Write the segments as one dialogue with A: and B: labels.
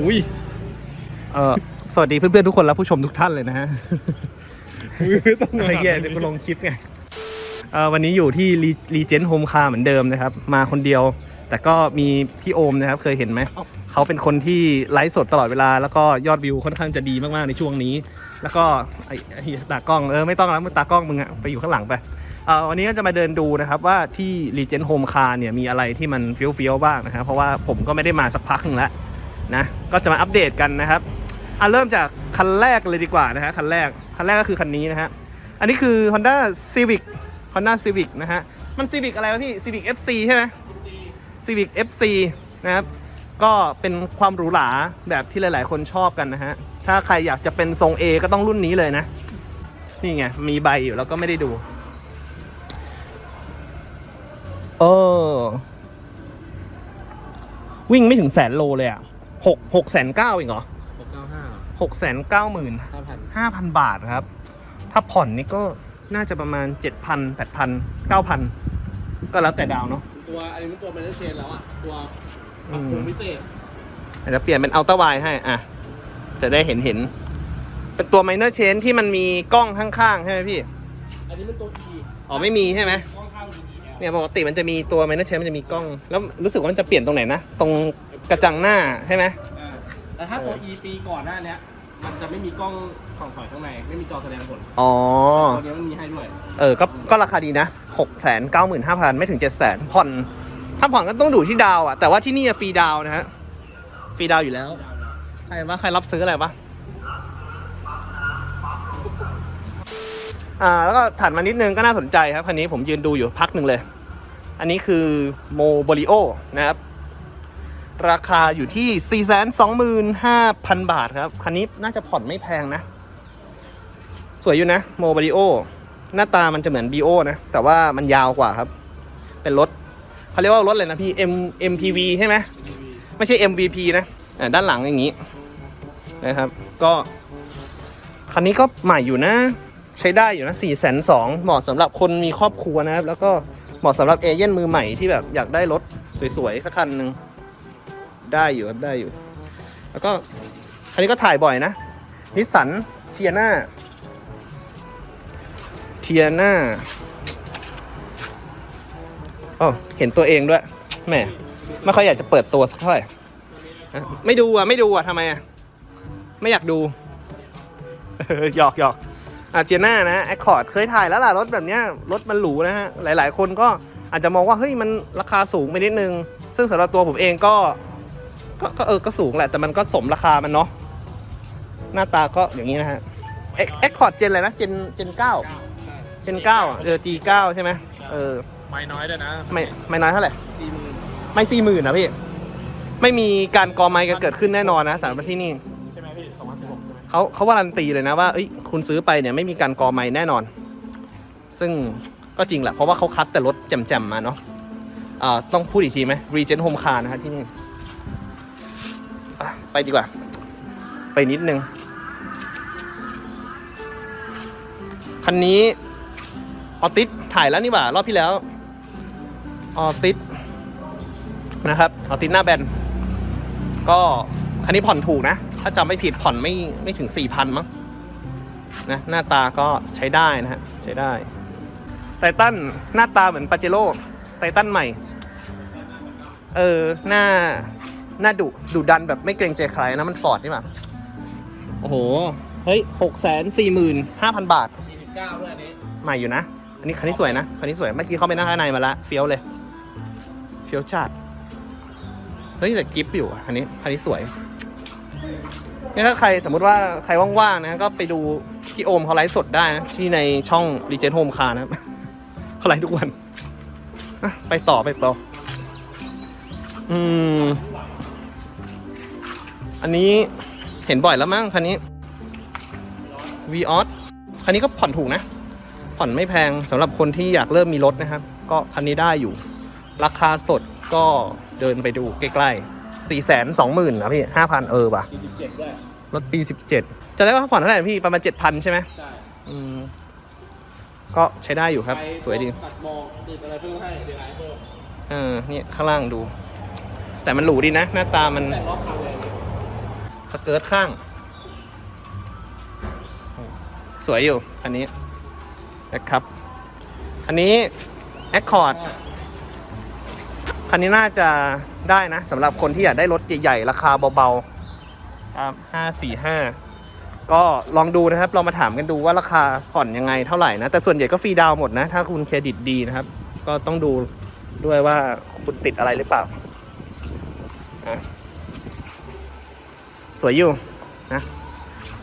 A: อุ้ย
B: เออสวัสดีเพื่อนๆทุกคนและผู้ชมทุกท่านเลยนะฮะ
A: ไม่ต้อง
B: ไอ้เหี้ยเดี๋ยวกูลงคลิปไงเออวันนี้อยู่ที่รีเจนโฮมคาเหมือนเดิมนะครับ มาคนเดียว แต่ก็มีพี่โอมนะครับ เคยเห็นไหม เขาเป็นคนที่ไลฟ์สดตลอดเวลา แล้วก็ยอดวิวค่อนข้างจะดีมากๆในช่วงนี้ แล้วก็ไอ้ไอ้ตากล้องเออไม่ต้องแล้วมึงตากล้องมึงอะไปอยู่ข้างหลังไปเออวันนี้ก็จะมาเดินดูนะครับว่าที่รีเจนโฮมคาเนี่ยมีอะไรที่มันเฟี้ยวๆบ้างนะครับเพราะว่าผมก็ไม่ได้มาสักพักหนึงแล้ว นะก็จะมาอัปเดตกันนะครับอะเริ่มจากคันแรกเลยดีกว่านะฮะคันแรกคันแรกก็คือคันนี้นะฮะอันนี้คือ Honda Civic Honda Civic นะฮะมัน Civic อะไรวะพี่ Civic FC ใช่ไหม Civic FC นะครับก็เป็นความหรูหราแบบที่หลาย ๆ คนชอบกันนะฮะถ้าใครอยากจะเป็นทรง A ก็ต้องรุ่นนี้เลยนะ นี่ไง มีใบอยู่แล้วก็ไม่ได้ดูเออวิ่งไม่ถึงแสนโลเลยอะ หกหกแสนเก้าเองเหรอ
A: หกเก้าห้า
B: หกแสนเก้าหมื่น
A: ห้าพัน
B: ห้าพันบาทครับ ถ้าผ่อนนี่ก็น่าจะประมาณเจ็ดพันแปดพันเก้าพันก็แล้วแต่ดาวเนาะ
A: ตัวอันนี้เป็นตัวแมนเนอร์เชนแล้วอะ ตัวป
B: อื
A: รับ
B: ม
A: ปรุงพิเศษ
B: เดี๋ยวเปลี่ยนเป็นอัลต a าไวให้อะ จะได้เห็นเห็น เป็นตัว minor change ที่มันมีกล้องข้างๆ ใช่ไหมพี่
A: อันนี้เป็นตัว E
B: อ๋อไม่มีใช่ไหม
A: กล้องข้าง DL
B: เนี่ยปกติมันจะมีตัว minor change มันจะมีกล้อง แล้วรู้สึกว่ามันจะเปลี่ยนตรงไหนนะ ตรง กระจังหน้าใช่ไหม
A: อ่าแต่ถ้าตัว E ปีก่อนหน้าเนี้ย มันจะไม่มีกล้องส่องถอยข้างใน ไม่มีจอแสดงผล
B: อ๋อ
A: ตัวนี้มันมีให้ด้วย
B: เออ ก็ ก็ราคาดีนะหกแสนเก้าหมื่นห้าพันไม่ถึงเจ็ดแสนผ่อน ถ้าผ่อนก็ต้องดูที่ดาวอะแต่ว่าที่นี่อะฟรีดาวนะฮะ ฟรีดาวอยู่แล้ว ใครว่าใครรับซื้ออะไรปะอ่า แล้วก็ถัดมานิดนึงก็น่าสนใจครับ คันนี้ผมยืนดูอยู่พักหนึ่งเลย อันนี้คือโมโบริโอนะครับ ราคาอยู่ที่ 425,000 บาทครับ คันนี้น่าจะผ่อนไม่แพงนะ สวยอยู่นะโมบริโอหน้าตามันจะเหมือน BO นะ แต่ว่ามันยาวกว่าครับ เป็นรถเขาเรียกว่ารถอะไรนะพี่ M MPV ใช่ไหมไม่ใช่ MVP นะอ่าด้านหลังอย่างนี้นะครับ ก็คันนี้ก็ใหม่อยู่นะ ใช้ได้อยู่นะ4ี่แสนสองเหมาะสำหรับคนมีครอบครัวนะครับ แล้วก็เหมาะสำหรับเอเย่นมือใหม่ที่แบบอยากได้รถสวยๆสักคันหนึ่ง ได้อยู่ครับได้อยู่ แล้วก็คันนี้ก็ถ่ายบ่อยนะนิสสันเทียนาเทียนาอ๋อเห็นตัวเองด้วยแหมไม่ค่อยอยากจะเปิดตัวสักเท่าไหร่ไม่ดูอะไม่ดูอะทำไมอะไม่อยากดูหยอกหยอกอะเจียน่านะแอคคอร์ดเคยถ่ายแล้วล่ะรถแบบเนี้ยรถมันหรูนะฮะหลาย ๆ คนก็อาจจะมองว่าเฮ้ยมันราคาสูงไปนิดนึง ซึ่งสำหรับตัวผมเองก็ ก็ก็เออก็สูงแหละ แต่มันก็สมราคามันเนาะหน้าตาก็อย่างนี้นะฮะแอคคอร์ดเจนอะไรนะเจนเจนเก้า
A: ใช่
B: เจนเก้าเออ G เก้าใช่ไหมเออ
A: ไม่น้อยด้วยนะ
B: ไม่ไม่น้อยเท่าไหร่
A: สี่หมื่น
B: ไม่สี่หมื่นนะพี่ ไม่มีการกอไม้กันเกิดขึ้นแน่นอนนะสำหรับที่นี่
A: ใช่ไหมพี่สองพันสิบหกใช่ไหม
B: เขาเขาวารันตีเลยนะว่าเอ้ยคุณซื้อไปเนี่ยไม่มีการกอไม้แน่นอน ซึ่งก็จริงแหละเพราะว่าเขาคัดแต่รถแจ่มๆมาเนาะอ่าต้องพูดอีกทีไหม Regent Home Car นะฮะที่นี่อะ ไปดีกว่า ไปนิดนึง คันนี้ออติสถ่ายแล้วนี่หว่ารอบที่แล้วออติสนะครับออติสหน้าแบน ก็คันนี้ผ่อนถูกนะ ถ้าจำไม่ผิดผ่อนไม่ไม่ถึง4,000มั้งนะหน้าตาก็ใช้ได้นะฮะ ใช้ได้ไททันหน้าตาเหมือนปาเจโร่ไททันใหม่ เออ หน้า หน้าดุดุดันแบบไม่เกรงใจใครนะมันฟอร์ดนี่หว่าโอ้โห เฮ้ยหกแสนสี่หมื่นห้าพันบาท
A: สี่สิบเก้าด้วยอันนี้
B: ใหม่อยู่นะ อันนี้คันนี้สวยนะ คันนี้สวย เมื่อกี้เขาไปนั่งข้างในมาละเฟี้ยวเลย เฟี้ยวจัด เฮ้ยแต่กิฟต์อยู่อะคันนี้ คันนี้สวย นี่ถ้าใครสมมุติว่าใครว่างๆนะ ก็ไปดูพี่โอมเขาไลฟ์สดได้นะ ที่ในช่อง r e g e n Home Car นะ เขาไลฟ์ทุกวันอะไปต่อไปต่อ อืม อันนี้เห็นบ่อยแล้วมั้งคันนี้ v ีออสคันนี้ก็ผ่อนถูกนะ ผ่อนไม่แพงสำหรับคนที่อยากเริ่มมีรถนะครับ ก็คันนี้ได้อยู่ ราคาสดก็เดินไปดูใกล้ๆสี่แสนสองหมื่นนะพี่ห้าพันเออป่ะ
A: สี่สิบเจ็ดด้วย
B: รถปีสิบเจ็ดจะได้ว่าผ่อนเท่าไหร่พี่ประมาณเจ็ดพันใช่ไหม
A: ใช่
B: อืมก็ใช้ได้อยู่ครับ
A: ไป
B: สวยดี
A: ตัดหมอกติดอะไรเพิ่มให้เดี๋ยวไอ้เพิ่ม
B: เออเนี่ยข้างล่างดู แต่มันหรูดีนะ หน้าตามัน
A: แต่รอบคันเลยนะ
B: อ สเกิร์ตข้าง สวยอยู่อันนี้นะครับ อันนี้ Accord คันนี้น่าจะได้นะสำหรับคนที่อยากได้รถใหญ่ๆราคาเบาๆครับห้าสี่ห้าก็ลองดูนะครับลองมาถามกันดูว่าราคาผ่อนยังไงเท่าไหร่นะ แต่ส่วนใหญ่ก็ฟรีดาวหมดนะ ถ้าคุณเครดิตดีนะครับ ก็ต้องดูด้วยว่าคุณติดอะไรหรือเปล่าอะ สวยอยู่นะ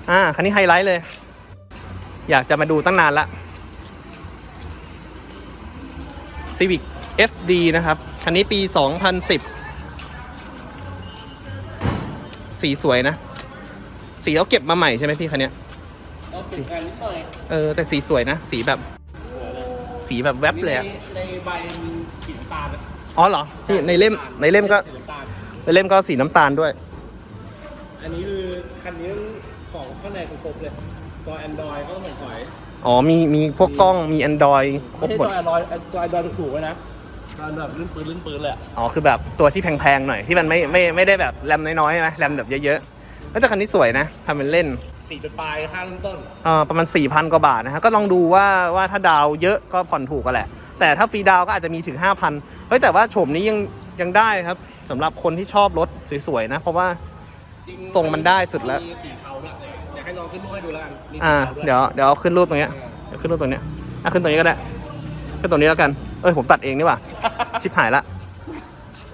B: อ่าคันนี้ไฮไลท์เลย อยากจะมาดูตั้งนานละ Civic FD นะครับ คันนี้ปี 2010 สีสวยนะ สีเขาเก็บมาใหม่ใช่ไหมพี่คันเนี้ย
A: เราฝึกงานนิดหน่อย
B: เออ แต่สีสวยนะ สีแบบ สีแบบแวบเลยอะ
A: ในในใบมีสีน้ำตาลนะ
B: อ๋อเหรอพี่ในเล่มในเล่มก็
A: สีน้ำตาล
B: ในเล่มก็สีน้ำตาลด้วย
A: อันนี้คือคันนี้ของข้างในครบเลย ตัว Android ก็ต้องถอย
B: อ๋อมีมีพวกกล้องมี Android คร
A: ไม่
B: บ
A: ใช่
B: หม
A: ตั
B: ด
A: ว Android ตัว Android ถูกๆไว้นะตัวแบบลื่นปืนลื่นปืนเลยอะ
B: อ๋อ คือแบบตัวที่แพงๆหน่อยที่มันไม่ไม่ไม่ได้แบบแรมน้อยๆนะแรมแบบเยอะๆแล้วแต่คันนี้สวยนะทำเป็นเล่น
A: สี่จุดปลายห้าเริ่มต้น
B: เอ่อประมาณ 4,000 กว่าบาทนะฮะก็ลองดูว่าว่าถ้าดาวเยอะก็ผ่อนถูกก็แหละ แต่ถ้าฟรีดาวก็อาจจะมีถึง 5,000เฮ้ยแต่ว่าโฉมนี้ยังยังได้ครับสำหรับคนที่ชอบรถสวยๆนะ เพราะว่า
A: จริง
B: ทรงมันได้สุดแล้ว
A: มีสีเทาด้วยอยากให้ลองขึ้นรูปให้ดูแล้วกันมีสี
B: อ่า
A: ทาด้วย
B: เดี๋ยวเดี๋ยวเอาขึ้นรูปตรงเนี้ยเดี๋ยวขึ้นรูปตรงเนี้ยอะขึ้นตรงนี้ก็ได้ขึ้นตรงนี้แล้วกัน เอ้ยผมตัดเองนี่หว่า ชิบหายละ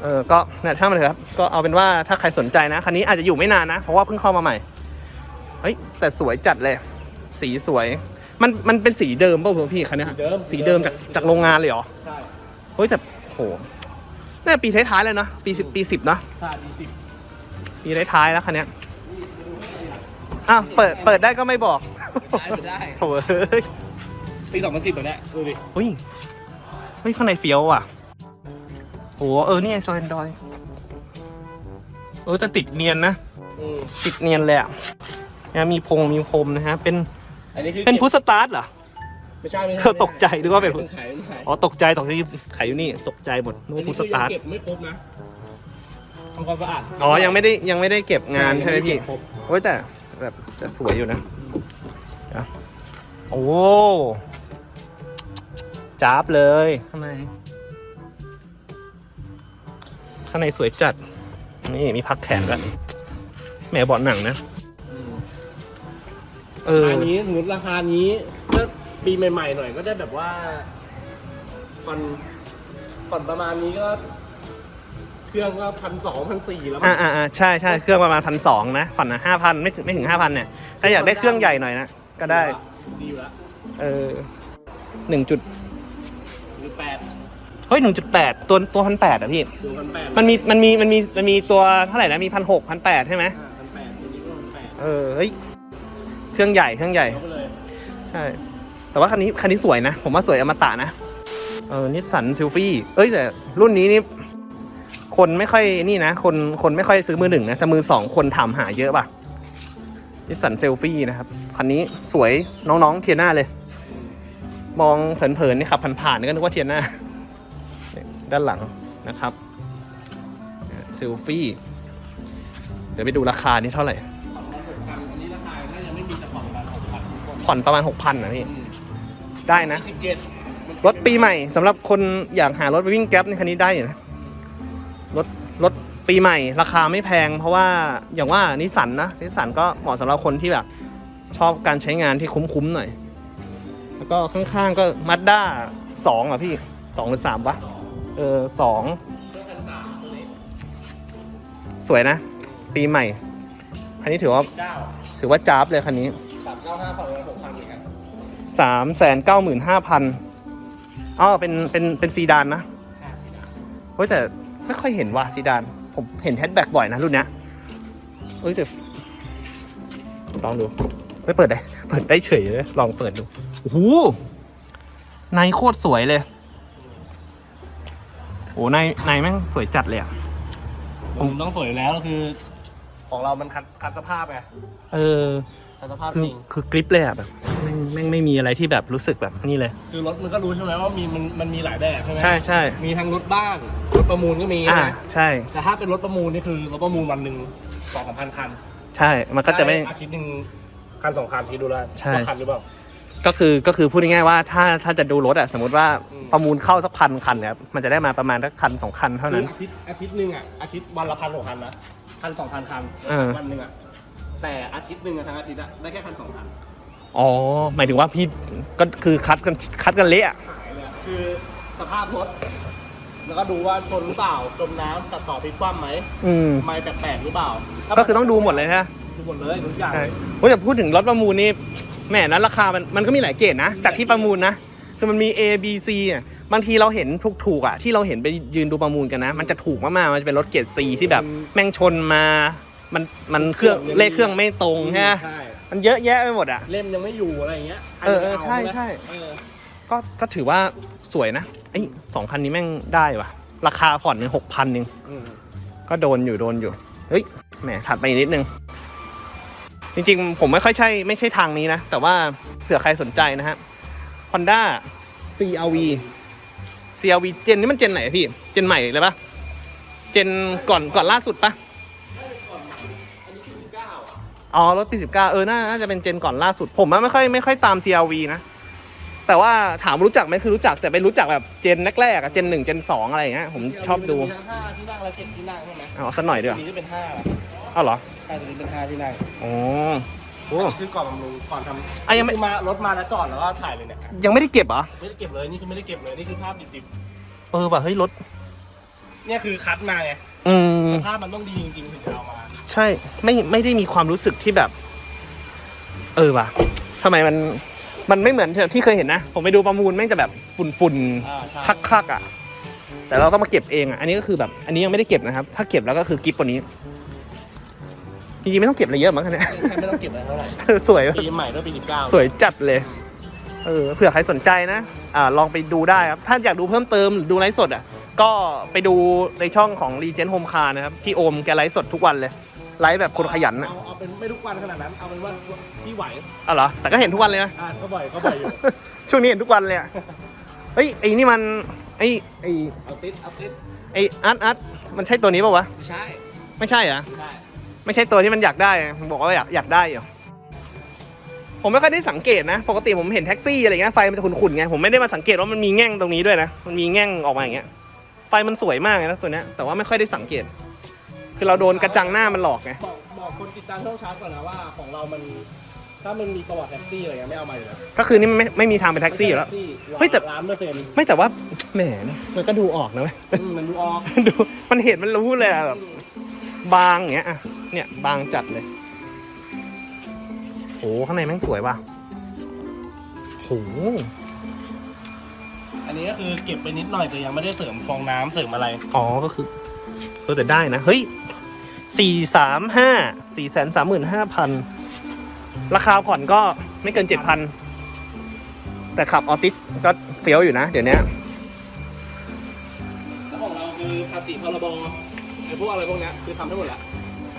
B: เออ ก็เนี่ยช่างมันเถอะครับ ก็เอาเป็นว่าถ้าใครสนใจนะ คันนี้อาจจะอยู่ไม่นานนะ เพราะว่าเพิ่งเข้ามาใหม่ เฮ้ย แต่สวยจัดเลย สีสวย มัน มันเป็นสีเดิมป่ะพี่คันเนี้ย
A: สีเดิม
B: สีเดิมจาก จากโรงงานเลยเหรอ
A: ใช่
B: เฮ้ยแต่โหน่าจะปีท้ายๆเลยนะปีสิบปีสิบเนอะ
A: ใช่ดีสิบ
B: ปีท้ายๆแล้วคันเนี้ยอ้าวเปิดเปิดได้ก็ไม่บอก
A: ได้ไม่ได้
B: โถ่เอ้ย
A: ปีสองพันสิบแบบเนี้ยดูดิ
B: เฮ้ยเฮ้ยข้างในเฟี้ยวอะโหเออนี่จอยแอนดรอยเออแต่ติดเนียนนะ
A: อืม
B: ติดเนียนเลยอะเนี่ยมีพงมีพรมนะฮะ เป็น
A: อันนี้คือ
B: เป็นพุทสตาร์ทเหรอ
A: ไม่ใช่ไม่ใช่
B: เออตกใจนึกว่าเป็น
A: ขายเป็นขาย
B: อ๋อตกใจตกใจขายอยู่นี่ตกใจหมดนึก
A: อัน
B: ว่าพุ
A: นี้
B: ทส
A: คือยั
B: ตางร์ท
A: เก็บไม่ครบนะ ทำความสะอาด
B: อ๋อ ยังไม่ได้ยังไม่ได้เก็บงานใช่ไหมพี่
A: ยังด้เก็บครบ
B: โอ้ยแต่แบบจะสวยอยู่นะเดี๋ยวโอ้โหจ้าบเลยข้างในข้างในสวยจัด นี่มีพักแขนด้วยแหมเบาะหนังนะ
A: อืม
B: เออ
A: อันนี้สมมติราคานี้ถ้าปีใหม่ๆหน่อยก็ได้แบบว่าผ่อนผ่อนประมาณนี้ก็ เครื่องก็พันสองพันสี่แล้วมั้
B: อ่างอ่าอ่าใช่ใช่เครื่องประมาณพันสองนะผ่อนห้าพันไม่ถึงไม่ถึงห้าพันเนี่ยถ้าอยากได้เครื่องใหญ่หน่อยนะก็ได้
A: ดีอยู่แล้ว
B: เออหนึ่งจุด
A: หรือแปด
B: เฮ้ยหนึ่งจุดแปดตัวตัวพันแปดอะพี่
A: ดูพันแปด
B: มันมีมันมีมันมีมันมีตัวเท่าไหร่นะมีพันหกพันแปดใช่ไหม
A: พันแปดตัวนี้ก็พันแปด
B: เออเฮ้ยเครื่องใหญ่เครื่องใหญ่
A: ยกไปเลย
B: ใช่ แต่ว่าคันนี้คันนี้สวยนะ ผมว่าสวยอมตะนะ เออนิสสันซิลฟี่ เอ้ยแต่รุ่นนี้นี่ คนไม่ค่อยนี่นะ คนคนไม่ค่อยซื้อมือหนึ่งนะแต่มือสองคนถามหาเยอะป่ะนิสสันเซลฟี่นะครับ คันนี้สวยน้องๆเทียน่าเลย มองเผินๆนี่ขับผ่านๆนี่ก็นึกว่าเทียน่าเนี่ยด้านหลังนะครับเซลฟี่ เดี๋ยวไปดูราคานี่เท่าไหร่
A: ผ่อนประมาณหกพันอันนี้ราคาน่าจะไม่มีแต่ผ่อนประมาณหกพัน
B: ผ่อนประมาณ6,000นะพี่ ได้นะ
A: สิบเจ็ด
B: รถปีใหม่สำหรับคนอยากหารถไปวิ่งแก๊ปในคันนี้ได้อยู่นะ รถรถปีใหม่ ราคาไม่แพง เพราะว่าอย่างว่านิสสันนะนิสสันก็เหมาะสำหรับคนที่แบบ ชอบการใช้งานที่คุ้มๆหน่อย แล้วก็ข้างๆก็มัดด้าสองอะพี่สองหรือสามวะเออสอง
A: เครื่องพันสามตัวนี้
B: สวยนะ ปีใหม่ คันนี้ถือว่า
A: เก้า
B: ถือว่าจ้าบเลยคันนี้
A: สามเก้าห้าผ่อนประมาณหกพันเหมือนกัน
B: สามแสนเก้าหมื่นห้าพันอ๋อเป็นเป็นเป็นซีดานนะ
A: ใช่สีดำ
B: เฮ้ยแต่ ไม่ค่อยเห็นว่ะซีดาน ผมเห็นแฮชแบ็กบ่อยนะรุ่นเนี้ยเฮ้ยแต่ลองดูไม่เปิดได้ เปิดได้เฉยเลย ลองเปิดดูโอ้โหในโคตรสวยเลยโอ้ในในแม่งสวยจัดเลยอะ
A: ผมต้องสวยอยู่แล้วก็คือ ของเรามันคัดคัดสภาพไง
B: เออ
A: คัดสภาพ
B: คือ
A: จริง
B: คือกริปเลยอะแบบแม่งแม่งไม่มีอะไรที่แบบรู้สึกแบบนี่เลย
A: คือรถมันก็รู้ใช่ไหมว่ามีมันมันมีหลายแบบใช่ไหม
B: ใช่ใช่
A: มีทั้งรถบ้านรถประมูลก็มี
B: อ่า
A: ใช่ไหม
B: ใช่
A: แต่ถ้าเป็นรถประมูลนี่คือรถประมูลวันหนึ่งสองสามพันคัน
B: ใช่มันก็จะไม่
A: ด้อาทิตย์หนึ่งคันสองคันที่ดูแลว
B: ใช่
A: ว่าคันหรือเปล่า
B: ก็คือก็คือพูดง่ายๆว่าถ้าถ้าจะดูรถอะสมมติว่า
A: อืม
B: ประมูลเข้าสักพันคันเนี่ยครับมันจะได้มาประมาณสักคันสองคันเท่านั้น
A: คืออาทิตย์อาทิตย์หนึ่งอะอาทิตย์วันละพันสองคันนะพันสองพันคัน
B: เออ
A: วันหนึ่งอะ แต่อาทิตย์หนึ่งอะทั้งอาทิตย์อะได้แค่พันสองคัน
B: อ๋อ หมายถึงว่าพี่ก็คือคัดกันคัดกันเละอะ
A: หายเลยอะคือสภาพรถ แล้วก็ดูว่าชนหรือเปล่าจมน้ำตัดต่อพลิกคว่ำไหม
B: อืม
A: ไม่แปลกๆหรือเปล่า
B: ก็คือต้องดูหมดเลยนะ
A: ดูหมดเลยทุกอย่าง
B: ใช่โอ้ยแต่พูดถึงรถประมูลนี่แหมนั้นราคามันมันก็มีหลายเกรดนะ จากที่ประมูลนะ คือมันมี A B C อะบางทีเราเห็นถูกๆอะที่เราเห็นไปยืนดูประมูลกันนะ มันจะถูกมากๆมันจะเป็นรถเกรด C ที่แบบแม่งชนมา มันมันเครื่องเลขเครื่องไม่ตรงใช่ไหม
A: ใช่
B: มันเยอะแยะไปหมดอะ
A: เล่มยังไม่อยู่อะไรอย่างเงี้ย
B: เออเออใช่
A: ไหม
B: ใช่
A: เออ
B: ก็ก็ถือว่าสวยนะไอ้ยสองคันนี้แม่งได้ว่ะ ราคาผ่อนหนึ่งหกพันหนึ่ง
A: อืม
B: ก็โดนอยู่โดนอยู่ เฮ้ยแหมถัดไปอีกนิดนึง จริงๆ ผมไม่ค่อยใช่ไม่ใช่ทางนี้นะ แต่ว่าเผื่อใครสนใจนะฮะ Honda CRV CRV เจนนี้มันเจนไหนอะพี่ เจนใหม่เลยปะเจนก่อนก่อนล่าสุดปะ อ๋อรถปีสิบเก้าเออน่าน่าจะเป็นเจนก่อนล่าสุด ผมอะไม่ค่อยไม่ค่อยตาม CRV นะ แต่ว่าถามรู้จักไหมคือรู้จักแต่ไปรู้จักแบบเจนแรกๆอะเจนหนึ่งเจนสองอะไรอย่างเงี้ยผมชอบดู
A: มีทั้งห้าที่นั่งและเจ็ดที่นั่งใช่ไหม
B: เอาสักหน่อยดีกว่า
A: มีที่เป็นห้า
B: อ้าวเหรอ
A: ใช่ตัวนี้เป็นห้าที่นั่ง
B: อ๋อโอ้
A: อันนี้คือก่อนบำรุงก่อนทำ
B: อะยังไม่
A: คือมารถมาแล้วจอดแล้วก็ถ่ายเลยเนี่ย
B: ยังไม่ได้เก็บเหรอ
A: ไม่ได้เก็บเลยนี่คือไม่ได้เก็บเลยนี่คือภาพดิบ
B: เออว่ะเฮ้ยรถ
A: ๆเนี่ยคือคัดมาไง
B: อืม
A: สภาพมันต้องดีจริงๆถึงจะเอามา
B: ใช่ไม่ไม่ได้มีความรู้สึกที่แบบ เออว่ะทำไมมันมันไม่เหมือนที่เคยเห็นนะ ผมไปดูประมูลแม่งจะแบบฝุ่นฝุ่น
A: อ่าใช่
B: คักคักๆอะ แต่เราต้องมาเก็บเองอะ อันนี้ก็คือแบบ อันนี้ยังไม่ได้เก็บนะครับ ถ้าเก็บแล้วก็คือกิฟต์กว่านี้ จริงๆไม่ต้องเก็บอะไรเยอะมั้งเนี่ย
A: แค่ไม่ต้องเก็บอะไรเท่าไหร่
B: สวย
A: ปีใหม่ด้วยปีสิบเก้า
B: สวยจัดเลย เออ เผื่อใครสนใจนะ อ่า ลองไปดูได้ครับ ถ้าอยากดูเพิ่มเติมหรือดูไลฟ์สดอะ ก็ไปดูในช่องของ Regent Home Car นะครับพี่โอมแกไลฟ์สดทุกวันเลย ไลฟ์แบบคนขยันอะ
A: เอาเอาเป็นไม่ทุกวันขนาดนั้นเอาเป็นว่าที่ไหว
B: อ๋อเหรอ แต่ก็เห็นทุกวันเลยนะ
A: อ่าก็บ่อยก็บ่อยอยู่
B: ช่วงนี้เห็นทุกวันเลยอะเฮ้ย ไอ้นี่มัน ไอ้ไอ้
A: เอาติดเอาติด
B: ไอ้อาร์ตอาร์ตมันใช่ตัวนี้ป่าวะ
A: ไม่ใช่
B: ไม่ใช่เหรอ
A: ไม่ใช่
B: ไม่ใช่ตัวที่มันอยากได้อะผมบอกว่าอยากอยากได้อยู่ผมไม่ค่อยได้สังเกตนะ ปกติผมเห็นแท็กซี่อะไรเงี้ยไฟมันจะขุ่นๆไง ผมไม่ได้มาสังเกตว่ามันมีแง่งตรงนี้ด้วยนะ มันมีแง่งออกมาอย่างเงี้ยไฟมันสวยมากเลยนะตัวเนี้ยแต่ว่าไม่ค่อยได้สังเกต คือเราโดนกระจังหน้ามันหลอกไง
A: บอกบอกคนติดตามช่องชาร์จก่อนนะว่าของเรามัน ถ้ามันมีประวัติแท็กซี่อะไรเงี้ยไม่เอามาอยู่แล้ว
B: ก็คือนี่มันไม่ไม่มีทางเป็นแท็กซี่อยู่แล้ว
A: ท็กซี่
B: เฮ้ยแต่
A: ล้านเปอร์เซ็นต์
B: ไม่แต่ว่าแหมมันก็ดูออกนะเว้ย
A: อืมมันดูออก
B: ดูมันเห็นมันรู้เลยอะแบบบางอย่างเงี้ยอะเนี่ยบางจัดเลยโหข้างในแม่งสวยว่ะโห
A: อันนี้ก็คือเก็บไปนิดหน่อยแต่ยังไม่ได้เสริมฟองน้ำเสริมอะไร
B: อ๋อก็คือเออแต่ได้นะ เฮ้ยสี่สามห้าสี่แสนสามหมื่นห้าพันราคาผ่อนก็ไม่เกินเจ็ดพันแต่ขับออติสก็เฟี้ยวอยู่นะ เดี๋ยวนี้
A: แล้วของเราคือภาษีพรบไอ้พวกอะไรพวกเนี้ยคือทำให้หมดละ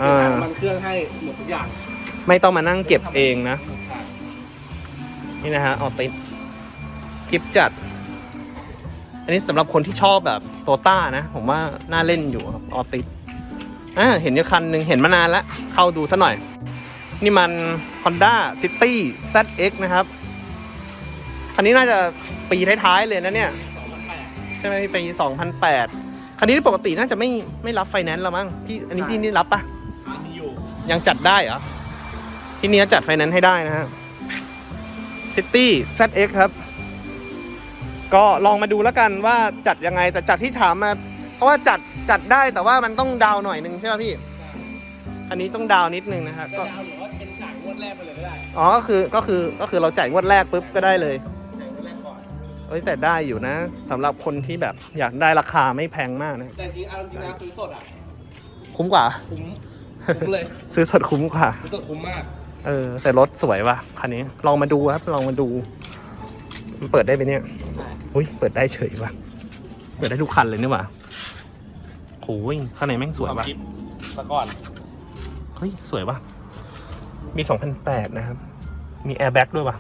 B: อ่า
A: มันเครื่องให้หมดทุกอย่าง
B: ไม่ต้องมานั่งเก็บเองนะ นี่นะฮะออติสกิฟจัด อันนี้สำหรับคนที่ชอบแบบโตต้านะ ผมว่าน่าเล่นอยู่ครับออติสอ่าเห็นอยู่คันหนึ่งเห็นมานานแล้ว เข้าดูซะหน่อย นี่มัน Honda City ZX นะครับ คันนี้น่าจะปีท้ายๆเลยนะเนี่ย
A: 2008
B: ใช่ไหมปี2008 คันนี้ปกติน่าจะไม่ไม่รับไฟแนนซ์แล้วมั้งพี่อันนี้
A: ใช่
B: พี่นี่รับปะ
A: อะมีอยู่
B: ยังจัดได้เหรอที่นี่จัดไฟแนนซ์ให้ได้นะฮะ City ZX ครับ ก็ลองมาดูแล้วกันว่าจัดยังไงแต่จากที่ถามมา เพราะว่าจัดจัดได้แต่ว่ามันต้องดาวน์หน่อยนึงใช่ไหมพี่ อันนี้ต้องดาวน์นิดนึงนะฮะ
A: ก็
B: ก็
A: ดาวหรือว่าเป็นจ่ายงวดแรกไปเลยก็ได้
B: อ๋อก็คือก็คือก็คือเราจ่ายงวดแรกปุ๊บก็ได้เลย
A: จ่ายงวดแรกก่อน
B: เอ้ยแต่ได้อยู่นะสำหรับคนที่แบบอยากได้ราคาไม่แพงมากนะ
A: แต่จริงๆเอาจริงๆนะซื้อสดอะ
B: คุ้มกว่า
A: คุ้มคุ้มเลย
B: ซื้อสดคุ้มกว่า
A: ซื้อสดคุ้มมาก
B: เออแต่รถสวยว่ะคันนี้ลองมาดูครับลองมาดู มันเปิดได้ไหมเนี่ย อุ้ยเปิดได้เฉยว่ะ เปิดได้ทุกคันเลยนี่หว่าโอ้ยข้างในแม่งสวยว่ะ
A: คลิปมาก่อน
B: เฮ้ย สวยว่ะ มี2008นะครับ มีแอร์แบ็กด้วยว่ะ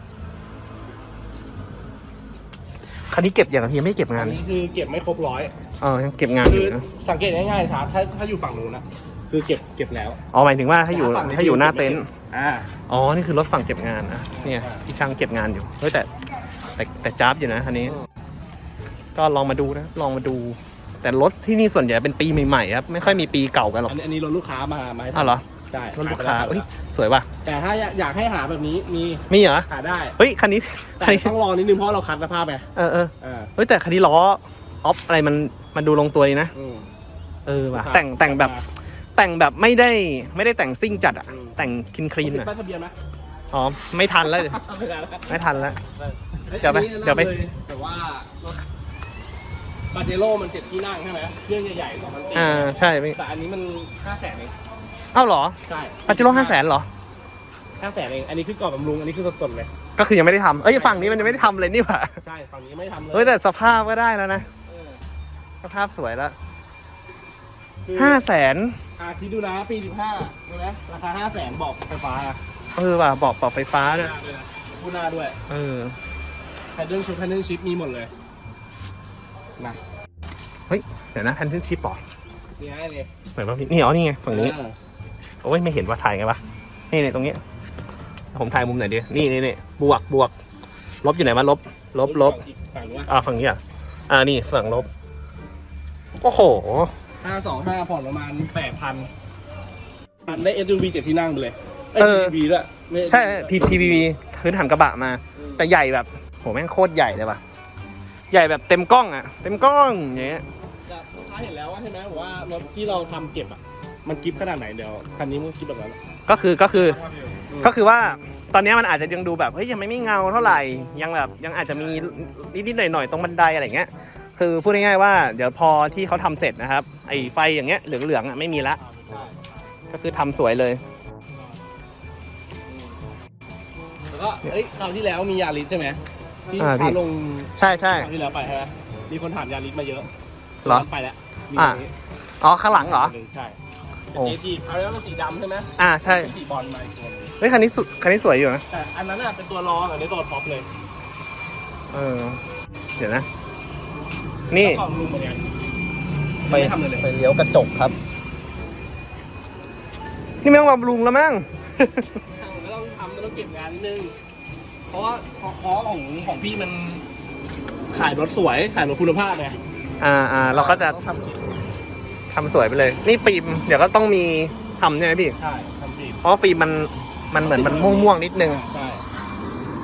B: คันนี้เก็บอย่างยังไม่ได้เก็บงา
A: อั
B: น
A: นนี้คือเก็บไม่ครบร้อย
B: เออยังเก็บงานอ
A: คือยู่
B: นะ
A: สังเกตง่ายๆครับถ้าถ้าอยู่ฝั่งนู้นนะคคือเก็บเก็บแล้ว
B: อ๋อหมายถึงว่าถ้าอยู่
A: ฝั่งนี้
B: ถ้าอยู่หน้าเต็นท์
A: อ่า
B: อ๋อ นี่คือรถฝั่งเก็บงานอะเนี่ย
A: ใช่
B: ที่ช่างเก็บงานอยู่ เฮ้ยแต่แต่แต่จ้าบอยู่นะคันนี้
A: อืม
B: ก็ลองมาดูนะ ลองมาดู แต่รถที่นี่ส่วนใหญ่เป็นปีใหม่ๆครับไม่ค่อยมีปีเก่ากันหรอก
A: อันนี้อันนี้รถลูกค้ามามาให้
B: อ้าวเหรอ
A: ใช่
B: รถลูกค้า
A: ขยไป
B: เอ้ย
A: แล้ว
B: สวยป่ะ
A: แต่ถ้าอยากอยากให้หาแบบนี้มี
B: มีเหรอ
A: หาได้
B: เฮ้ยคันนี้
A: แต่
B: คันนี้
A: ต้องรอนิดนึงเพราะเราคัดสภาพไง
B: เออเออ
A: อ่า
B: เฮ้ยแต่คันนี้ล้อออฟอะไรมันมันดูลงตัวดีนะ
A: อืม
B: เออว่ะ
A: ลูกค้า
B: แต่งแต่งแบบแต่งแบบไม่ได้ไม่ได้แต่งซิ่งจัดอะ
A: อืม
B: แต่งคลีนคลีน
A: ติด
B: อะ
A: ป้ายทะเบียนไหม
B: อ๋อไม่ทันแล้ว
A: ไม่ได้แล้ว
B: ไม่ทันแล้ว
A: อ้
B: เดี๋ยวไป
A: อันนี้
B: เดี๋ยวไป
A: ลแต่ว่ารถ ปาเจโร่มันเจ็ดที่นั่งใช่ไหมเครื่องใหญ่ๆสองพันสี่
B: อ่าใช่ไม่
A: แต่อันนี้มันห้าแสนเอง
B: เอ้าเหรอ
A: ใช่
B: ปาเจโร่ห้าแสนเหรอ
A: ห้าแสนเอง อันนี้คือก่อนบำรุง อันนี้คือสดๆเลย
B: ก็คือยังไม่ได้ทำเอ้ยฝั่งนี้มันยังไม่ได้ทำเลยนี่หว่า
A: ใช่ฝั่งนี้ไม่ทำเลย
B: เฮ้ยแต่สภาพก็ได้แล้วนะ
A: เออ
B: สภาพสวยแล้ว
A: คือ
B: ห้าแสน
A: อาคิดดูนะปีสิบห้าใช่ไหมราคาห้าแสนบอกไฟฟ้าอะ
B: เออว่ะบอกปรับไฟฟ้าด้วย
A: ด้วยนะพูหน้าด้วย
B: เออ
A: แพดเดิลชิปแพดเดิลชิปมีหมดเลย นะ
B: เดี๋ยวนะแพนเทนชิปปอ
A: นี่ไงเลย
B: เหมือนว่าพี่นี่อ๋อนี่ไงฝั่งนี้
A: เออ
B: โอ้ยไม่เห็นว่าถ่ายไงวะนี่นี่ตรงนี้ ผมถ่ายมุมไหนดีนี่นี่นี่บวกบวก ลบอยู่ไหนวะลบ ลบลบ
A: อีกฝั่งนู้น
B: อ่าฝั่งนี้อะอ่านี่ฝั่งลบโอ้โห
A: ห้าสองห้าผ่อนประมาณแปดพันได้ SUV เจ็ดที่นั่งไปเลย
B: เออ
A: ทีวีด้วยไม่
B: ใช่ทีทีวีพื้นฐานกระบะมา แต่ใหญ่แบบโหแม่งโคตรใหญ่เลยว่ะ ใหญ่แบบเต็มกล้องอะ เต็มกล้องอย่างเงี้ย
A: จะลูกค้าเห็นแล้วว่าใช่ไหมบอกว่ารถที่เราทำเก็บอะมันกิฟขนาดไหนเดี๋ยวคันนี้มันกิฟแบบนั้น
B: ก็คือก็คือ
A: อืม
B: ก็คือว่าตอนนี้มันอาจจะยังดูแบบเฮ้ยยังไม่มีเงาเท่าไหร่ยังแบบยังอาจจะมีนิดๆหน่อยๆตรงบันไดอะไรเงี้ยคือพูดง่ายๆว่าเดี๋ยวพอที่เขาทำเสร็จนะครับไอ้ไฟอย่างเงี้ยเหลืองๆอะไม่มีละ
A: ใช่
B: ก็คือทำสวยเลย
A: แล้วก็เอ้ยคราวที่แล้วมียาริสใช่ไหม ที่
B: อ่าพี่
A: พาลง
B: ใช่ใช่
A: คราวที่แล้วไปใช่ไหมมีคนถามยาริสมาเยอะ
B: เหรอ
A: ย้นไปแล้วมี
B: อ่า
A: ตรงนี้
B: อ๋อข้างหลังเหรอ
A: ใช่
B: โอ้
A: เอทีคราวที่แล้วมันสีดำใช่ไหม
B: อ่าใช่
A: เป็นสีบอลมาอีกตัวหนึง
B: เฮ้ยคันนี้สุคันนี้สวยอยู่นะ
A: แต่อันนั้นน่ะเป็นตัวรองอันนี้ตัวท็อปเลย
B: เออเดี๋ยวนะ นี่
A: แล้วก็ลุงเหมือนกัน
B: ไฟ
A: ไม่ทำเลยเลย
B: ไฟเลี้ยวกระจกครับ นี่ไม่ต้องบำรุงแล้วมั้ง
A: ไม่ต้องทำไม่ต้องเก็บงานนิดนึง เพราะว่าเพราะของของพี่มันขายรถสวยขายรถคุณภาพไง
B: อ่าอ่าเราก็จะ
A: ต้องทำเก็บ
B: ทำสวยไปเลย นี่ฟิล์มเดี๋ยวก็ต้องมีทำใช่ไหมพี่
A: ใช่ทำฟิล์ม
B: เพราะฟิล์มมันมันเหมือนมันม่วงๆนิดนึง
A: ใช่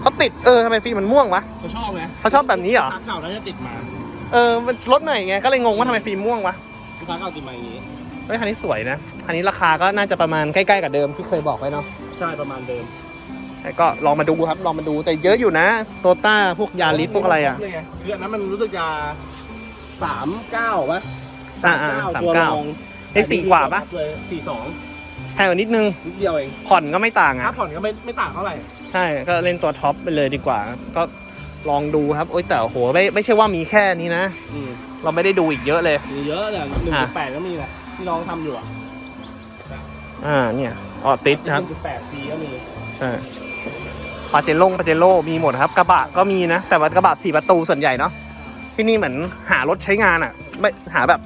B: เขาติดเออทำไมฟิล์มมันม่วงวะ
A: เขาชอบไง
B: เขาชอบแบบนี้เหรอ
A: ลูกค้าเก่าน่าจะติดมา
B: เออมันลดหน่อยไงก็เลยงงว่าทำไมฟิล์มม่วงวะ
A: ลูกค้าเก่าติดมาอย่างนี้
B: เฮ้ยคันนี้สวยนะคันนี้ราคาก็น่าจะประมาณใกล้ๆกับเดิมที่เคยบอกไว้เนาะ
A: ใช่ประมาณเดิม
B: ใช่ก็ลองมาดูครับ ลองมาดูแต่เยอะอยู่นะ โตต้าพวกยาริสพวกอะไรอะ
A: นี่ไงคืออันนั้นมันรู้สึกจะสามเก้าปะ
B: อ่าอ่าสาม
A: ตัว
B: เก้าร
A: อง
B: ไอ้สี่กว่าปะ
A: เลยสี่สอง
B: แพงกว่านิดนึง
A: นิดเดียวเอง
B: ผ่อนก็ไม่ต่าง
A: ค่า
B: อะ
A: ผ่อนก็ไม่ไม่ต่างเท่าไหร่
B: ใช่ก็เล่นตัวท็อปไปเลยดีกว่า ก็ลองดูครับ โอ้ยแต่โหไม่ไม่ใช่ว่ามีแค่นี้นะ
A: อืม
B: เราไม่ได้ดูอีกเยอะเลย
A: มีเยอะเนี่ยหนึ่ง
B: อะ
A: จุดแปดก็มีแหละที่น้องทำอยู่อะ
B: อ่าเนี่ยออติส
A: ห
B: ครับ
A: นึ่งจุดแปดปีก็มี
B: ใช่ ปาเจโล่ปาเจโร่มีหมดครับ กระบะก็มีนะ แต่ว่ากระบะสี่ประตูส่วนใหญ่เนาะที่นี่เหมือนหารถใช้งานอะ ไม่หาแบบ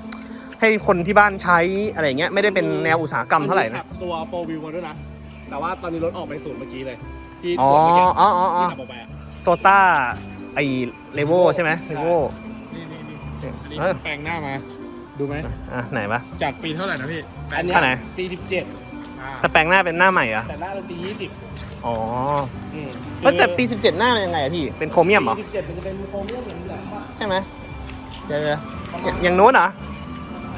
B: ให้คนที่บ้านใช้อะไรเงี้ยไม่ได้เป็นแนวอุตสาหกรรมเท่าไหร่
A: มั
B: นะ
A: ขับตัวโฟวิวมาด้วยนะ แต่ว่าตอนนี้รถออกไปศูนย์เมื่อกี้เลย ที่
B: อ๋อ
A: ตรวจเมื่อกี้
B: อ๋ออ๋ออ๋อ
A: ที่ขับออกไปอะ
B: โตต้าไอเลโวใช่ไหมเลโว
A: นี่นี่นี่อันนี้
B: เออ
A: แปลงหน้ามา ดูไหม
B: อะไหนวะ
A: จากปีเท่าไหร่นะพี่อันเนี้ย
B: เท่าไหร่
A: ปีสิบเจ็ด
B: แต่แปลงหน้าเป็นหน้าใหม่เหรอ
A: แต่หน้าเป็นปียี่สิบ
B: อ๋อ
A: อืม
B: แล้วแต่ปี 17 หน้าเป็นยังไงอะพี่ เป็นโครเมียมเหรอ
A: ปีสิบเจ็ดมันจะเป็นโครเมียมเหมือนเหลืองป่ะ
B: ใช่ไหมเดี๋ยวเดี๋ยวอย่างอย่างนู้นเหรอ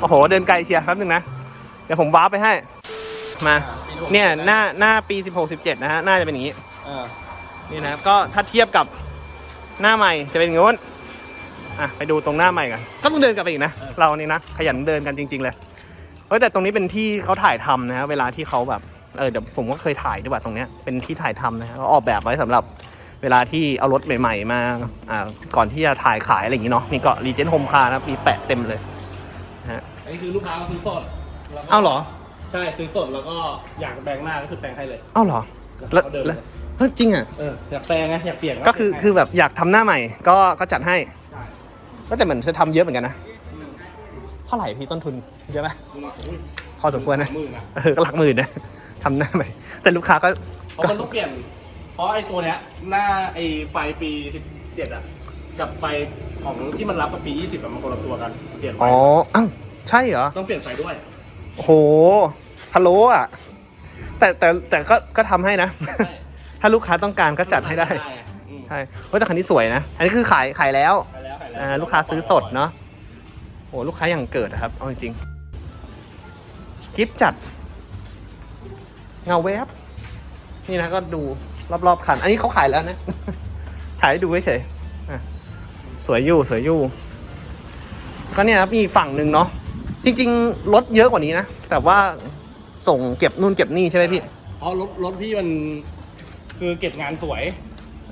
B: โอ้โห เดินไกลเชียร์แป๊บนึงนะ เดี๋ยวผมวาร์ปไปให้ มา เนี่ย หน้า หน้าปี 16 17 นะฮะน่าจะเป็นอย่างนี้
A: อ่า
B: นี่นะครับ ก็ถ้าเทียบกับหน้าใหม่จะเป็นอย่างนู้น อะ ไปดูตรงหน้าใหม่กัน ก็ต้องเดินกลับไปอีกนะ เรานี่นะ ขยันเดินกันจริง ๆ เลย เฮ้ยแต่ตรงนี้เป็นที่เขาถ่ายทำนะฮะเวลาที่เขาแบบ เออเดี๋ยวผมก็เคยถ่ายด้วยว่าตรงเนี้ยเป็นที่ถ่ายทำนะฮะเขาออกแบบไว้สำหรับเวลาที่เอารถใหม่ ๆ มาอ่าก่อนที่จะถ่ายขายอะไรอย่างงี้เนาะนี่ก็รีเจนโฮมคาร์นะมีแปะเต็มเลย
A: อันนี้คือลูกค้าเขาซื้อสดแล้วก็
B: เอ้าเหรอ
A: ใช่ซื้อสดแล้วก็อยากแปลงหน้าก็คือแปลงให้เลย
B: เอ้าเหรอ
A: แล้
B: แล้วว
A: เขาเดิน
B: แล้วเฮ้ยจริงอะ
A: เอออยากแปลงไงอยากเปลี่ยน
B: ก็คือคือแบบอยากทำหน้าใหม่ก็ก็จัดให้
A: ใช่
B: ก็แต่เหมือนจะทำเยอะเหมือนกันนะเท่าไหร่พี่ต้นทุนเยอะไหม
A: ดูหน่อย
B: พอสมควรนะ
A: หมื่นนะ
B: เออก็หลักหมื่นนะ ทำหน้าไปแต่ลูกค้าก็
A: เพราะมันต้องเปลี่ยน เพราะไอ้ตัวเนี้ย หน้าไอ้ไฟปี 17 อะ กับไฟของที่มันรับกับปี 20อะมันคนละตัวกัน เปลี่ยนไฟ
B: อ๋ออ้าวใช่เหรอ
A: ต้องเปลี่ยนไฟด้วย
B: โอ้โหพะโล้อะ แต่แต่แต่ก็ก็ทำให้นะ
A: ใช่
B: ถ้าลูกค้าต้องการก็จัดให้ได้
A: อืม
B: ใช่เฮ้ยแต่คันนี้สวยนะ อันนี้คือขายขายแล้ว
A: ไปแล้วไปแล้ว
B: อ่าลูกค้าซื้อสดเนาะโอ้ลูกค้าอย่างเกิดอะครับเอาจริงๆกิฟต์จัด เงาแวบ นี่นะก็ดูรอบๆคัน อันนี้เขาขายแล้วนะ ถ่ายให้ดูเฉยๆอะสวยอยู่สวยอยู่ ก็เนี่ยครับมีอีกฝั่งหนึ่งเนาะ จริง ๆ รถเยอะกว่านี้นะ แต่ว่าส่งเก็บนู่นเก็บนี่ใช่ไหมพี่
A: เพราะรถรถพี่มันคือเก็บงานสวย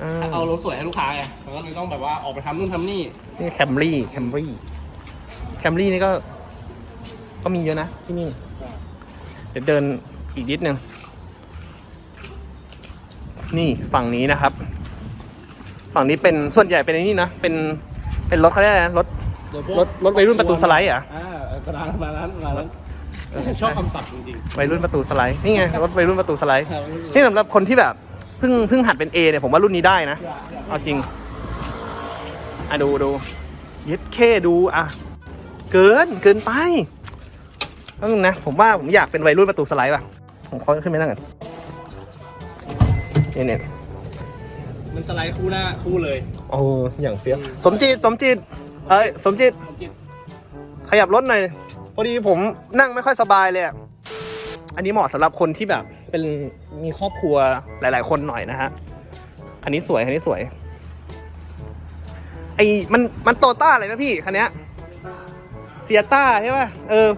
B: อ่า
A: เอารถสวยให้ลูกค้าไงมันก็เลยต้องแบบว่าออกไปทำนู่นทำนี่
B: นี่แคมรี่แคมรี่แคมรี่นี่ก็ ก็มีเยอะนะที่นี่ เดี๋ยวเดินอีกนิดนึง นี่ฝั่งนี้นะครับ ฝั่งนี้เป็นส่วนใหญ่เป็นไอ้นี่นะ เป็นเป็นรถเขาเรียกอะไรนะรถรถรถวัยรุ่นประตูสไลด์เหรอ
A: อ่าเออประมาณประมาณนั้นประมาณนั้น
B: เออ
A: ชอบคำศัพท์จริง
B: วัยรุ่นประตูสไลด์นี่ไงรถวัยรุ่นประตูสไลด์
A: ๆ
B: นี่สำหรับคนที่แบบเพิ่งเพิ่งหัดเป็น A เนี่ยผมว่ารุ่นนี้ได้นะ เอาจริง อะดูดูเย็ดเคดูอะ เกินเกินไปนั่นงนะ ผมว่าผมอยากเป็นวัยรุ่นประตูสไลด์ป่ะ ผมขอขึ้นไปนั่งกัน เนี่ยเนี่ย
A: มันสไลด์คู่หน้าคู่เลย
B: โอ้อย่างเฟี้ยวสมจิตสมจิต เอ้ยสมจิต
A: จิต
B: ขยับรถหน่อยพอดีผมนั่งไม่ค่อยสบายเลยอะอันนี้เหมาะสำหรับคนที่แบบเป็นมีครอบครัวหลาย ๆ คนหน่อยนะฮะ อันนี้สวยอันนี้สวย ไอ้มันมันโตต้าเลยนะพี่คันเนี้ยเซียต้าใช่ป่ะเออ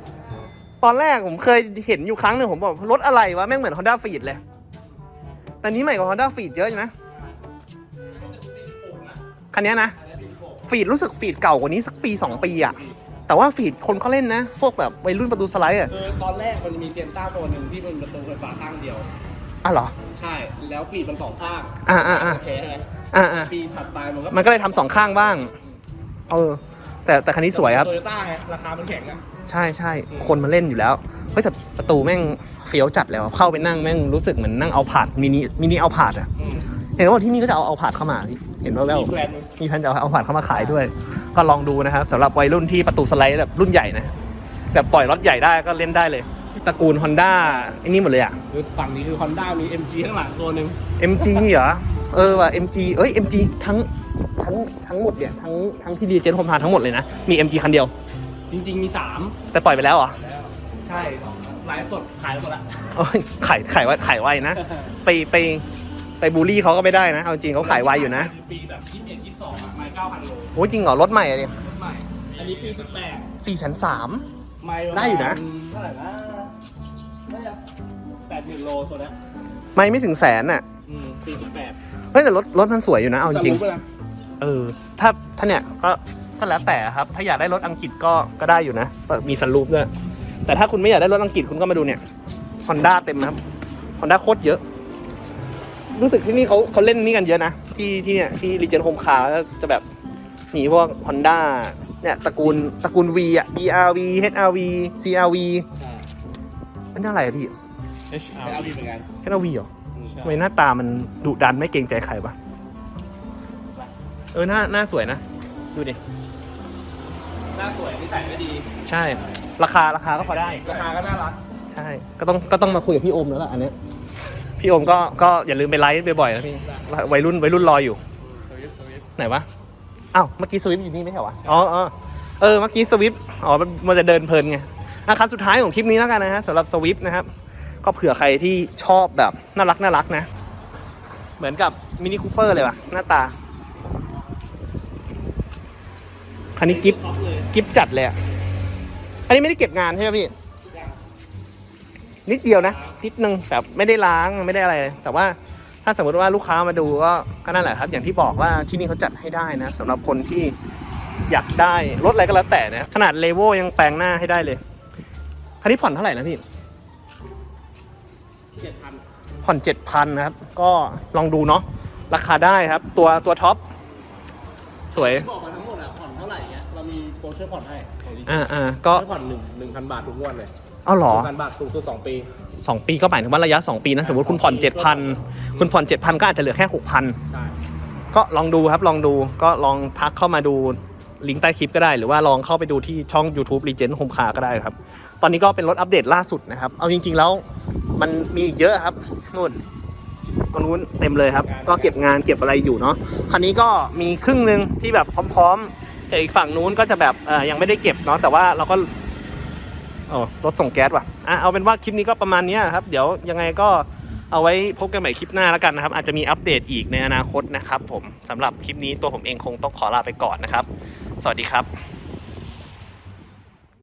B: ตอนแรกผมเคยเห็นอยู่ครั้งหนึ่งผมบอกรถอะไรวะแม่งเหมือน Honda f e e d เลย แต่นี้ใหม่กว่า Honda f e e d เยอะอยู่นะคันเนี้ยนะฟีดรู้สึกฟีดเก่ากว่านี้สักปี 2 ปีอะแต่ว่าฟีดคนเขาเล่นนะ พวกแบบวัยรุ่นประตูสไลด์อะ
A: คือตอนแรกมันมีเซียนต้าตัวหนึ่งที่เป็นประตูไฟฟ้าข้างเดียว
B: อะเหรอ
A: ใช่แล้วฟีดมันสองข้าง
B: อ่าอ่าอ่า
A: โอเคใช่ไหม
B: อ่าอ่า
A: ปีถัดไปมันก็
B: มันก็เลยทำสองข้างบ้าง เออ แต่แต่คันนี้สวยครับ
A: โตโยต้าไงราคามันแข็งอะ
B: ใช่ใช่คนมาเล่นอยู่แล้วเฮ้ยแต่ประตูแม่งเฟี้ยวจัดแล้วเข้าไปนั่งแม่งรู้สึกเหมือนนั่งเอาผาดมินิมินิเอาผาดอะ
A: อืม
B: เห็นว่าที่นี่ก็จะเอาเอาผาดเข้ามาพี่เห็นว่าแวว
A: มีแบรนด์
B: มีแผนจะเอาผาดเข้ามาขายด้วย ก็ลองดูนะครับสำหรับวัยรุ่นที่ประตูสไลด์แบบรุ่นใหญ่นะแบบปล่อยรถใหญ่ได้ก็เล่นได้เลยตระกูล Honda ไอ้นี่หมดเลยอะ
A: คือฝั่งนี้คือ Honda มี MG ข้างหลังตัวหนึ่ง
B: MG เหรอ เออว่ะ MG เอ้ย MG ทั้งทั้งทั้งหมดเนี่ยทั้งทั้งที่ดีเจนโฮมพาทั้งหมดเลยนะ มี MG คันเดียว
A: จริง ๆ มีสาม
B: แต่ปล่อยไปแล้วเหรอ
A: ใช่ไลฟ์สดขายหมดละ
B: โอ้ยขายขายไว้ขายไวนะ ไปไปไปบูลลี่เขาก็ไม่ได้นะ เอาจริงเขาขายไวอยู่นะ
A: ปีแบบ21 22อะไม่9,000โล
B: โอ้ยจริงเหรอรถใหม่อะเนี่ย
A: รถใหม่ อันนี้ปี
B: สี่แสนสาม
A: 18ไม่ประมาณ
B: ได้อยู่นะ
A: เท่าไหร่นะน่าจะ80,000โลตัวเนี้ย
B: ไม่ไม่ถึงแสนอะ
A: อืมปี18
B: เฮ้ยแต่รถรถมันสวยอยู่นะเอาจริง
A: สปนะ
B: เออถ้าถ้าเนี่ยก็ ก็แล้วแต่ครับ ถ้าอยากได้รถอังกฤษก็ก็ได้อยู่นะ มีสันรูปด้วย แต่ถ้าคุณไม่อยากได้รถอังกฤษคุณก็มาดูเนี่ย Honda เต็มนะครับ Honda โคตรเยอะ รู้สึกที่นี่เขาเขาเล่นนี่กันเยอะนะ ที่ที่เนี่ยที่ Legend Home Car จะแบบมีพวก Honda เนี่ยตระกูลตระกูล V อะ BRV HRV CRV
A: อ่า
B: อันนี้อะไรอะพี่
A: เป็นเอาดีเหมือนกัน
B: HRV เหรอ
A: อืม
B: ทำไมหน้าตามันดุดันไม่เกรงใจใครปะเออหน้าหน้าสวยนะ ดูดิ
A: หน้าสวยนิสัยก็ดี
B: ใช่ ราคาราคาก็พอได้
A: ราคาก็น่ารัก
B: ใช่ ก็ต้องก็ต้องมาคุยกับพี่โอมแล้วล่ะอันเนี้ยพี่โอมก็ก็อย่าลืมไปไลฟ์บ่อยๆนะพี่วัยรุ่นวัยรุ่นรออยู่
A: สวิฟสวิฟ
B: ไหนวะอ้าวเมื่อกี้สวิฟอยู่นี่ไม่ใช่เหรอวะอ๋ออ๋อเออเมื่อกี้สวิฟอ๋อมันจะเดินเพลินไงอะคันสุดท้ายของคลิปนี้แล้วกันนะฮะสำหรับสวิฟนะครับก็เผื่อใครที่ชอบแบบน่ารักน่ารักนะ เหมือนกับมินิคูเปอร์เลยว่ะหน้าตา คันนี้กิฟกิฟจัดเลยอะอันนี้ไม่ได้เก็บงานใช่ไหมพี่ นิดเดียวนะ นิดนึงแบบไม่ได้ล้างไม่ได้อะไร แต่ว่าถ้าสมมติว่าลูกค้ามาดูก็ก็นั่นแหละครับ อย่างที่บอกว่าที่นี่เขาจัดให้ได้นะสำหรับคนที่อยากได้รถอะไรก็แล้วแต่นะขนาดเลโวยังแปลงหน้าให้ได้เลยคันนี้ผ่อนเท่าไหร่นะพี่
A: เจ็ดพัน
B: ผ่อนเจ็ดพันนะครับ ก็ลองดูเนาะราคาได้ครับ ตัวตัวท็อปสวย
A: บอกมาทั้งห มดอะผ่อนเท่าไหร่เงี้ยเรามีโปรช่วยผ่อนให้ของดี
B: อ่าอ่าก็
A: ช่วยผ่อนหนึ่งหนึ่งพันบาททุกงวดเลย
B: เอาเหรอ
A: พันบาทสูงสุดสองปี
B: สองปีก็หมายถึงว่าระยะ2ปีนะสมมติคุณผ่อน
A: สองปี
B: 7,000คุณผ่อน7,000ก็อาจจะเหลือแค่6,000
A: ใช่
B: ก็ลองดูครับลองดูก็ลองทักเข้ามาดูลิงก์ใต้คลิปก็ได้ หรือว่าลองเข้าไปดูที่ช่อง YouTube Legend Home Car ก็ได้ครับ ตอนนี้ก็เป็นรถอัปเดตล่าสุดนะครับ เอาจริง ๆแล้วมันมีอีกเยอะครับนู่นตรงนู้นเต็มเลยครับ ก็เก็บงานเก็บอะไรอยู่เนาะคันนี้ก็มีครึ่งหนึ่งที่แบบพร้อม ๆ แต่อีกฝั่งนู้นก็จะแบบเออยังไม่ได้เก็บเนาะแต่ว่าเราก็โอ้รถส่งแก๊สว่ะอะเอาเป็นว่าคลิปนี้ก็ประมาณนี้ครับ เดี๋ยวยังไงก็เอาไว้พบกันใหม่คลิปหน้าแล้วกันนะครับ อาจจะมีอัปเดตอีกในอนาคตนะครับ ผมสำหรับคลิปนี้ตัวผมเองคงต้องขอลาไปก่อนนะครับ สวัสดีครับ